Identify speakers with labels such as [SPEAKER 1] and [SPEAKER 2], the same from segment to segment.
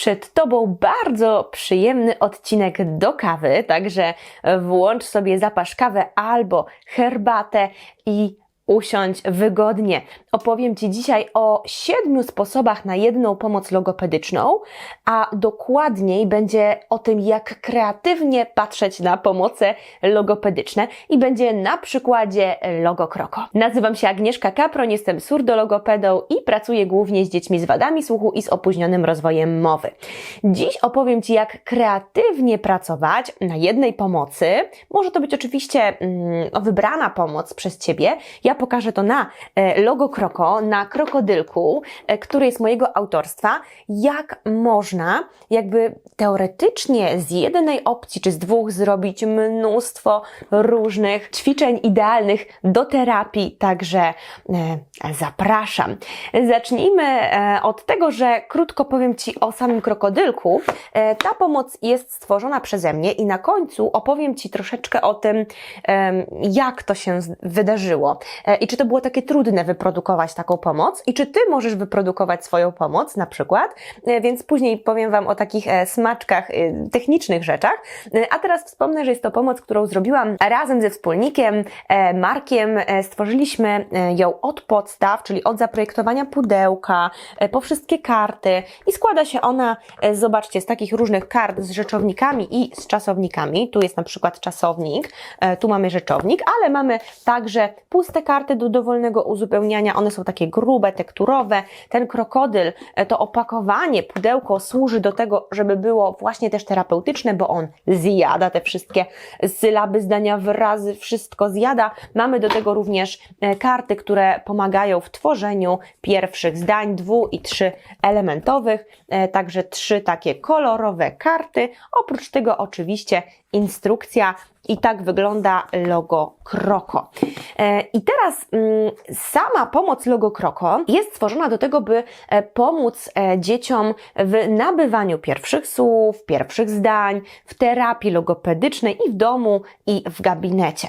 [SPEAKER 1] przed Tobą bardzo przyjemny odcinek do kawy, także włącz sobie zapasz kawę albo herbatę i usiądź wygodnie. Opowiem Ci dzisiaj o siedmiu sposobach na jedną pomoc logopedyczną, a dokładniej będzie o tym, jak kreatywnie patrzeć na pomoce logopedyczne i będzie na przykładzie Logokroko. Nazywam się Agnieszka Kapron, jestem surdologopedą i pracuję głównie z dziećmi z wadami słuchu i z opóźnionym rozwojem mowy. Dziś opowiem Ci, jak kreatywnie pracować na jednej pomocy. Może to być oczywiście mm, wybrana pomoc przez Ciebie. Ja pokażę to na e, logo Kroko, na krokodylku, e, który jest mojego autorstwa, jak można jakby teoretycznie z jednej opcji czy z dwóch zrobić mnóstwo różnych ćwiczeń idealnych do terapii, także e, zapraszam. Zacznijmy e, od tego, że krótko powiem Ci o samym krokodylku. E, ta pomoc jest stworzona przeze mnie i na końcu opowiem Ci troszeczkę o tym, jak to się wydarzyło E, i czy to było takie trudne wyprodukować taką pomoc i czy Ty możesz wyprodukować swoją pomoc na przykład, więc później powiem Wam o takich smaczkach, technicznych rzeczach. A teraz wspomnę, że jest to pomoc, którą zrobiłam razem ze wspólnikiem Markiem. Stworzyliśmy ją od podstaw, czyli od zaprojektowania pudełka, e, po wszystkie karty i składa się ona, e, zobaczcie, z takich różnych kart z rzeczownikami i z czasownikami. Tu jest na przykład czasownik, e, tu mamy rzeczownik, ale mamy także puste karty do dowolnego uzupełniania. One są takie grube, tekturowe. Ten krokodyl, to opakowanie, pudełko służy do tego, żeby było właśnie też terapeutyczne, bo on zjada te wszystkie sylaby, zdania, wyrazy, wszystko zjada. Mamy do tego również karty, które pomagają w tworzeniu pierwszych zdań dwu i trzy elementowych, e, także trzy takie kolorowe karty. Oprócz tego oczywiście instrukcja i tak wygląda logo Kroko. E, I teraz mm, sama pomoc logo Kroko jest stworzona do tego, by e, pomóc e, dzieciom w nabywaniu pierwszych słów, pierwszych zdań, w terapii logopedycznej i w domu, i w gabinecie.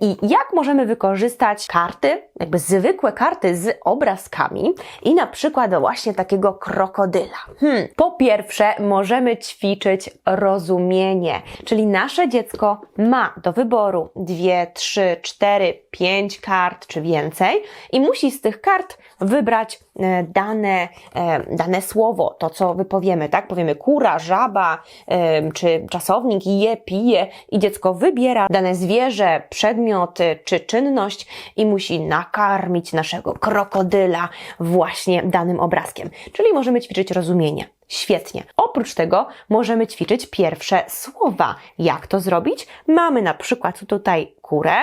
[SPEAKER 1] I jak możemy wykorzystać karty, jakby zwykłe karty z obrazkami i na przykład właśnie takiego krokodyla. Hmm. Po pierwsze, możemy ćwiczyć rozumienie, czyli nasze dziecko ma do wyboru dwie, trzy, cztery, pięć kart czy więcej i musi z tych kart wybrać e, dane, e, dane słowo, to co wypowiemy, tak? Powiemy kura, żaba, em, czy czasownik je, pije i dziecko wybiera dane zwierzę, przedmiot e, czy czynność i musi nakarmić naszego krokodyla właśnie danym obrazkiem. Czyli możemy ćwiczyć rozumienie. Świetnie. Oprócz tego możemy ćwiczyć pierwsze słowa. Jak to zrobić? Mamy na przykład tutaj kurę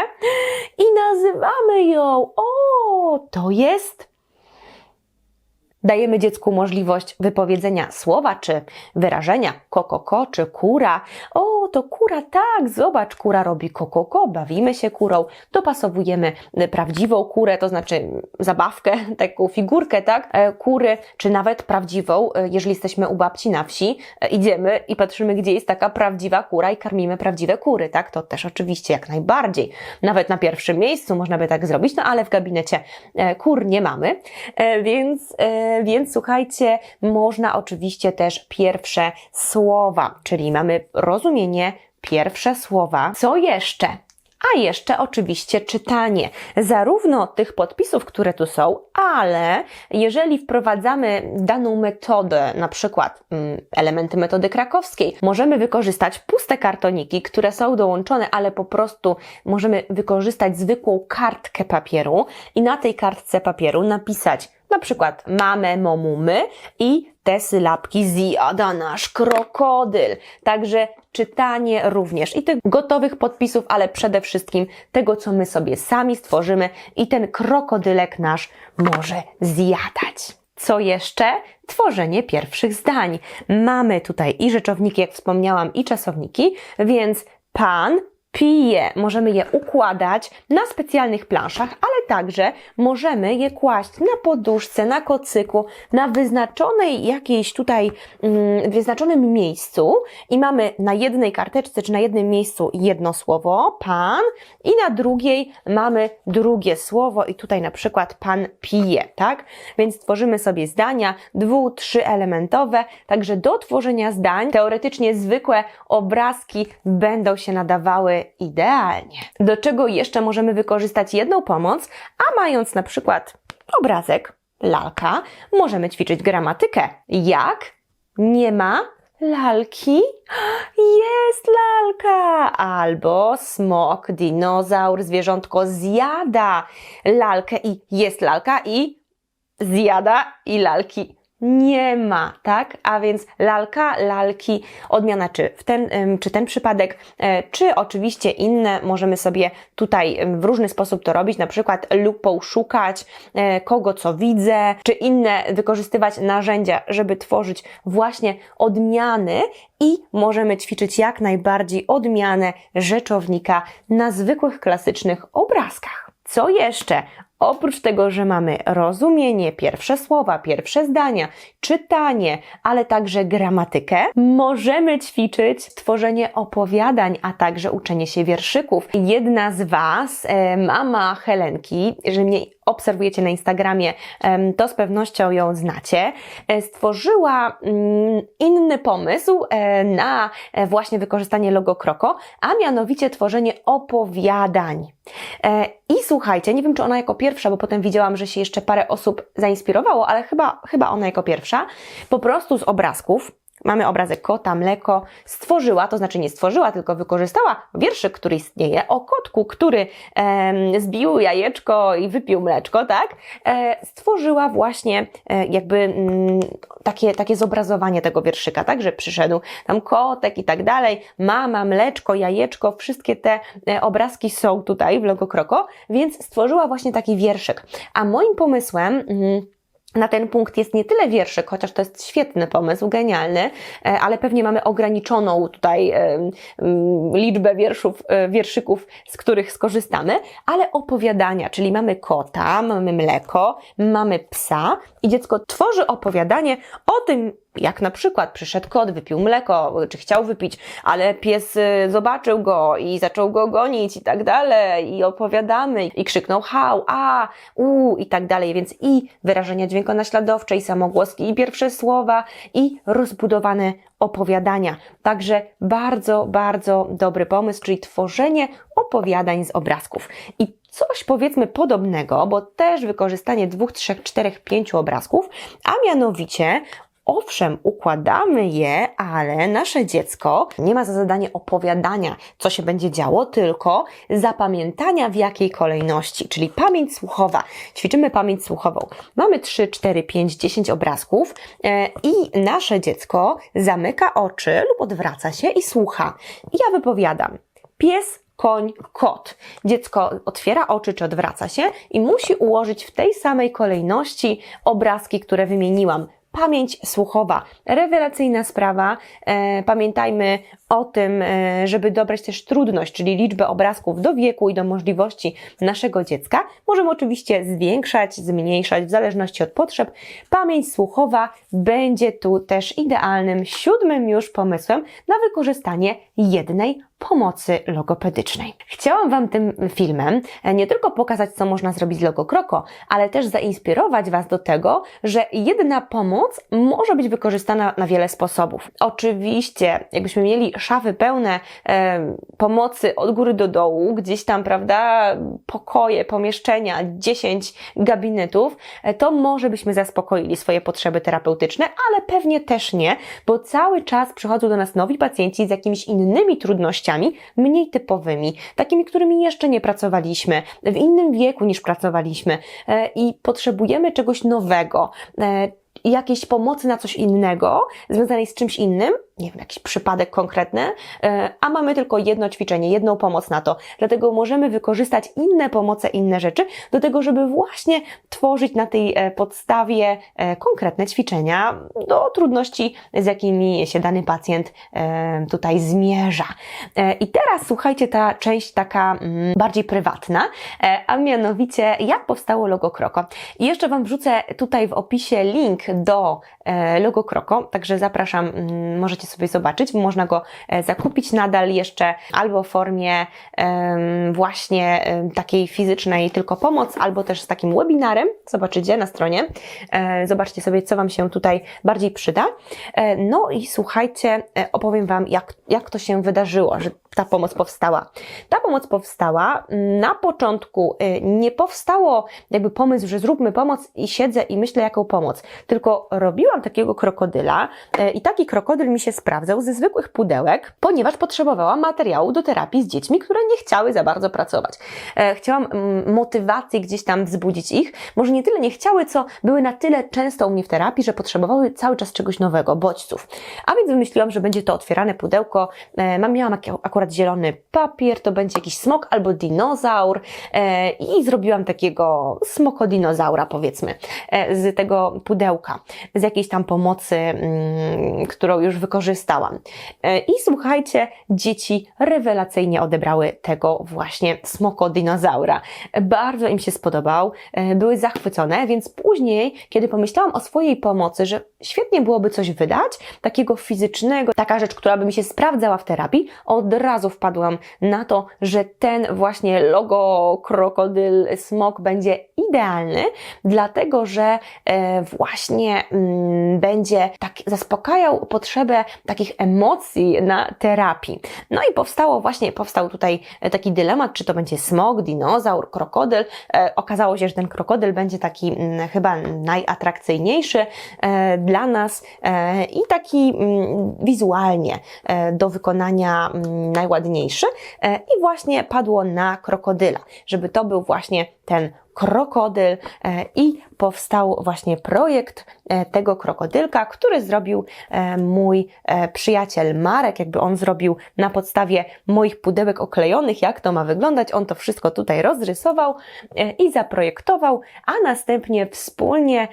[SPEAKER 1] i nazywamy ją. O, to jest Dajemy dziecku możliwość wypowiedzenia słowa czy wyrażenia kokoko czy kura. O, to kura, tak, zobacz, kura robi kokoko, bawimy się kurą, dopasowujemy y, prawdziwą kurę, to znaczy zabawkę, taką figurkę, tak, e, kury, czy nawet prawdziwą, e, jeżeli jesteśmy u babci na wsi, e, idziemy i patrzymy, gdzie jest taka prawdziwa kura i karmimy prawdziwe kury, tak, to też oczywiście jak najbardziej. Nawet na pierwszym miejscu można by tak zrobić, no ale w gabinecie e, kur nie mamy, więc, więc słuchajcie, można oczywiście też pierwsze słowa, czyli mamy rozumienie, pierwsze słowa. Co jeszcze? A jeszcze oczywiście czytanie zarówno tych podpisów, które tu są, ale jeżeli wprowadzamy daną metodę, na przykład mm, elementy metody krakowskiej, możemy wykorzystać puste kartoniki, które są dołączone, ale po prostu możemy wykorzystać zwykłą kartkę papieru i na tej kartce papieru napisać na przykład mamę, momu, my i te sylabki zjada nasz krokodyl. Także czytanie również i tych gotowych podpisów, ale przede wszystkim tego, co my sobie sami stworzymy i ten krokodylek nasz może zjadać. Co jeszcze? Tworzenie pierwszych zdań. Mamy tutaj i rzeczowniki, jak wspomniałam, i czasowniki, więc pan pije. Możemy je układać na specjalnych planszach, ale także możemy je kłaść na poduszce, na kocyku, na wyznaczonej jakiejś tutaj, mm, wyznaczonym miejscu i mamy na jednej karteczce czy na jednym miejscu jedno słowo, pan i na drugiej mamy drugie słowo i tutaj na przykład pan pije, tak? Więc tworzymy sobie zdania dwu, trzyelementowe, także do tworzenia zdań teoretycznie zwykłe obrazki będą się nadawały idealnie. Do czego jeszcze możemy wykorzystać jedną pomoc, a mając na przykład obrazek, lalka, możemy ćwiczyć gramatykę. Jak? Nie ma lalki? Jest lalka! Albo smok, dinozaur, zwierzątko zjada lalkę i jest lalka i zjada i lalki nie ma, tak? A więc lalka, lalki, odmiana czy w ten, czy ten przypadek, e, czy oczywiście inne możemy sobie tutaj w różny sposób to robić, na przykład lupą szukać e, kogo co widzę, czy inne wykorzystywać narzędzia, żeby tworzyć właśnie odmiany i możemy ćwiczyć jak najbardziej odmianę rzeczownika na zwykłych klasycznych obrazkach. Co jeszcze? Oprócz tego, że mamy rozumienie, pierwsze słowa, pierwsze zdania, czytanie, ale także gramatykę, możemy ćwiczyć tworzenie opowiadań, a także uczenie się wierszyków. Jedna z Was, e, mama Helenki, jeżeli mnie obserwujecie na Instagramie, to z pewnością ją znacie, e, stworzyła mm, inny pomysł e, na właśnie wykorzystanie logo Kroko, a mianowicie tworzenie opowiadań. I słuchajcie, nie wiem czy ona jako pierwsza, bo potem widziałam, że się jeszcze parę osób zainspirowało, ale chyba, chyba ona jako pierwsza, po prostu z obrazków, Mamy obrazek kota, mleko. Stworzyła, to znaczy nie stworzyła, tylko wykorzystała wierszyk, który istnieje o kotku, który em, zbił jajeczko i wypił mleczko, tak? E, stworzyła właśnie e, jakby mm, takie, takie zobrazowanie tego wierszyka, tak? Że przyszedł tam kotek i tak dalej, mama, mleczko, jajeczko, wszystkie te e, obrazki są tutaj w logo Kroko, więc stworzyła właśnie taki wierszyk. A moim pomysłem... Mm, na ten punkt jest nie tyle wierszyk, chociaż to jest świetny pomysł, genialny, e, ale pewnie mamy ograniczoną tutaj em, liczbę wierszów, e, wierszyków, z których skorzystamy, ale opowiadania, czyli mamy kota, mamy mleko, mamy psa i dziecko tworzy opowiadanie o tym, jak na przykład przyszedł kot, wypił mleko, czy chciał wypić, ale pies y, zobaczył go i zaczął go gonić i tak dalej, i opowiadamy, i krzyknął hał, a, u, i tak dalej, więc i wyrażenia dźwiękonaśladowcze, i samogłoski, i pierwsze słowa, i rozbudowane opowiadania. Także bardzo, bardzo dobry pomysł, czyli tworzenie opowiadań z obrazków. I coś powiedzmy podobnego, bo też wykorzystanie dwóch, trzech, czterech, pięciu obrazków, a mianowicie Owszem, układamy je, ale nasze dziecko nie ma za zadanie opowiadania, co się będzie działo, tylko zapamiętania w jakiej kolejności, czyli pamięć słuchowa. Ćwiczymy pamięć słuchową. Mamy 3, 4, 5, 10 obrazków e, i nasze dziecko zamyka oczy lub odwraca się i słucha. Ja wypowiadam. Pies koń, kot. Dziecko otwiera oczy czy odwraca się i musi ułożyć w tej samej kolejności obrazki, które wymieniłam. Pamięć słuchowa, rewelacyjna sprawa. E, pamiętajmy o tym, e, żeby dobrać też trudność, czyli liczbę obrazków do wieku i do możliwości naszego dziecka. Możemy oczywiście zwiększać, zmniejszać w zależności od potrzeb. Pamięć słuchowa będzie tu też idealnym, siódmym już pomysłem na wykorzystanie jednej pomocy logopedycznej. Chciałam Wam tym filmem e, nie tylko pokazać, co można zrobić z logo Kroko, ale też zainspirować Was do tego, że jedna pomoc może być wykorzystana na wiele sposobów. Oczywiście, jakbyśmy mieli szafy pełne e, pomocy od góry do dołu, gdzieś tam, prawda, pokoje, pomieszczenia, 10 gabinetów, e, to może byśmy zaspokoili swoje potrzeby terapeutyczne, ale pewnie też nie, bo cały czas przychodzą do nas nowi pacjenci z jakimiś innymi trudnościami, mniej typowymi, takimi, którymi jeszcze nie pracowaliśmy, w innym wieku niż pracowaliśmy e, i potrzebujemy czegoś nowego. e, Jakiejś pomocy na coś innego, związanej z czymś innym, nie wiem, jakiś przypadek konkretny, e, a mamy tylko jedno ćwiczenie, jedną pomoc na to. Dlatego możemy wykorzystać inne pomoce, inne rzeczy do tego, żeby właśnie tworzyć na tej e, podstawie e, konkretne ćwiczenia do trudności, z jakimi się dany pacjent tutaj zmierza. I teraz słuchajcie, ta część taka mm, bardziej prywatna, a mianowicie jak powstało logo Kroko. I jeszcze Wam wrzucę tutaj w opisie link do logo Kroko, także zapraszam, mm, możecie sobie zobaczyć, można go e, zakupić nadal jeszcze albo w formie właśnie takiej fizycznej tylko pomoc, albo też z takim webinarem, zobaczycie na stronie, E, zobaczcie sobie, co Wam się tutaj bardziej przyda. E, No i słuchajcie, opowiem Wam, jak, jak to się wydarzyło, że ta pomoc powstała. Ta pomoc powstała na początku, e, nie powstało jakby pomysł, że zróbmy pomoc i siedzę i myślę, jaką pomoc, tylko robiłam takiego krokodyla e, i taki krokodyl mi się sprawdzał ze zwykłych pudełek, ponieważ potrzebowałam materiału do terapii z dziećmi, które nie chciały za bardzo pracować. E, Chciałam mm, motywacji gdzieś tam wzbudzić ich, może nie tyle nie chciały, co były na tyle często u mnie w terapii, że potrzebowały cały czas czegoś nowego, bodźców. A więc wymyśliłam, że będzie to otwierane pudełko. E, Mam, miałam aki- akurat zielony papier, to będzie jakiś smok albo dinozaur e, i zrobiłam takiego smokodinozaura, powiedzmy, e, z tego pudełka, z jakiejś tam pomocy, mm, którą już wykorzystałam. E, I słuchajcie, dzieci rewelacyjnie odebrały tego właśnie smokodinozaura. Bardzo im się spodobał, e, były zachwycone, więc później, kiedy pomyślałam o swojej pomocy, że świetnie byłoby coś wydać, takiego fizycznego, taka rzecz, która by mi się sprawdzała w terapii, od razu wpadłam na to, że ten właśnie logo krokodyl smok będzie idealny, dlatego że e, właśnie mm, będzie tak zaspokajał potrzebę takich emocji na terapii. No i powstało właśnie, powstał tutaj e, taki dylemat, czy to będzie smok, dinozaur, krokodyl. E, okazało się, że ten krokodyl będzie taki mm, chyba najatrakcyjniejszy dla nas i taki mm, wizualnie do wykonania najładniejszy. E, I właśnie padło na krokodyla, żeby to był właśnie ten krokodyl e, i powstał właśnie projekt e, tego krokodylka, który zrobił e, mój przyjaciel Marek, jakby on zrobił na podstawie moich pudełek oklejonych, jak to ma wyglądać. On to wszystko tutaj rozrysował i zaprojektował, a następnie wspólnie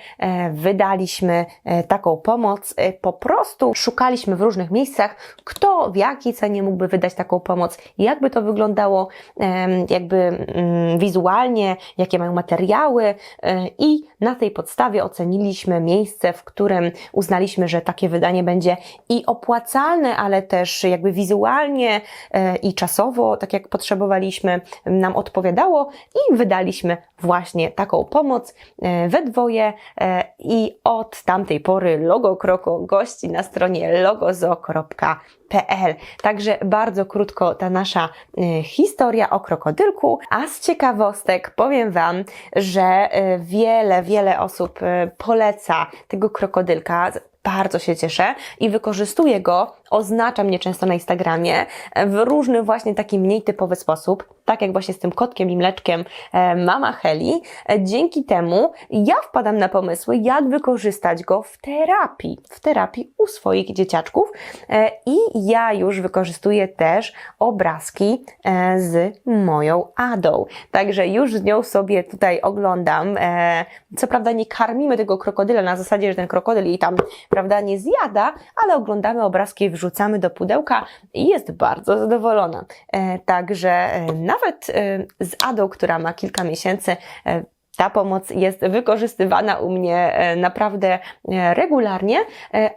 [SPEAKER 1] wydaliśmy taką pomoc. Po prostu szukaliśmy w różnych miejscach, kto w jakiej cenie mógłby wydać taką pomoc, jakby to wyglądało, jakby mm, wizualnie, jakie mają materiały e, i na tej podstawie oceniliśmy miejsce, w którym uznaliśmy, że takie wydanie będzie i opłacalne, ale też jakby wizualnie e, i czasowo, tak jak potrzebowaliśmy, nam odpowiadało i wydaliśmy właśnie taką pomoc e, we dwoje i od tamtej pory logo Kroko gości na stronie logozo.pl. Także bardzo krótko ta nasza historia o krokodylku, a z ciekawostek powiem Wam, że e, wiele, wiele osób e, poleca tego krokodylka. Bardzo się cieszę i wykorzystuję go, oznacza mnie często na Instagramie e, w różny właśnie taki mniej typowy sposób, tak jak właśnie z tym kotkiem i mleczkiem e, mama Heli. E, Dzięki temu ja wpadam na pomysły, jak wykorzystać go w terapii, w terapii u swoich dzieciaczków i ja już wykorzystuję też obrazki z moją Adą. Także już z nią sobie tutaj oglądam. Co prawda nie karmimy tego krokodyla na zasadzie, że ten krokodyl jej tam, prawda, nie zjada, ale oglądamy obrazki, wrzucamy do pudełka i jest bardzo zadowolona. E, Także e, nawet e, z Adą, która ma kilka miesięcy, ta pomoc jest wykorzystywana u mnie naprawdę regularnie.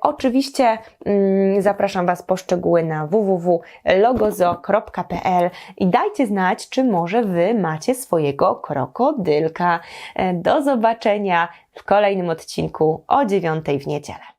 [SPEAKER 1] Oczywiście mm, zapraszam Was po szczegóły na www.logozo.pl i dajcie znać, czy może Wy macie swojego krokodylka. Do zobaczenia w kolejnym odcinku o dziewiątej w niedzielę.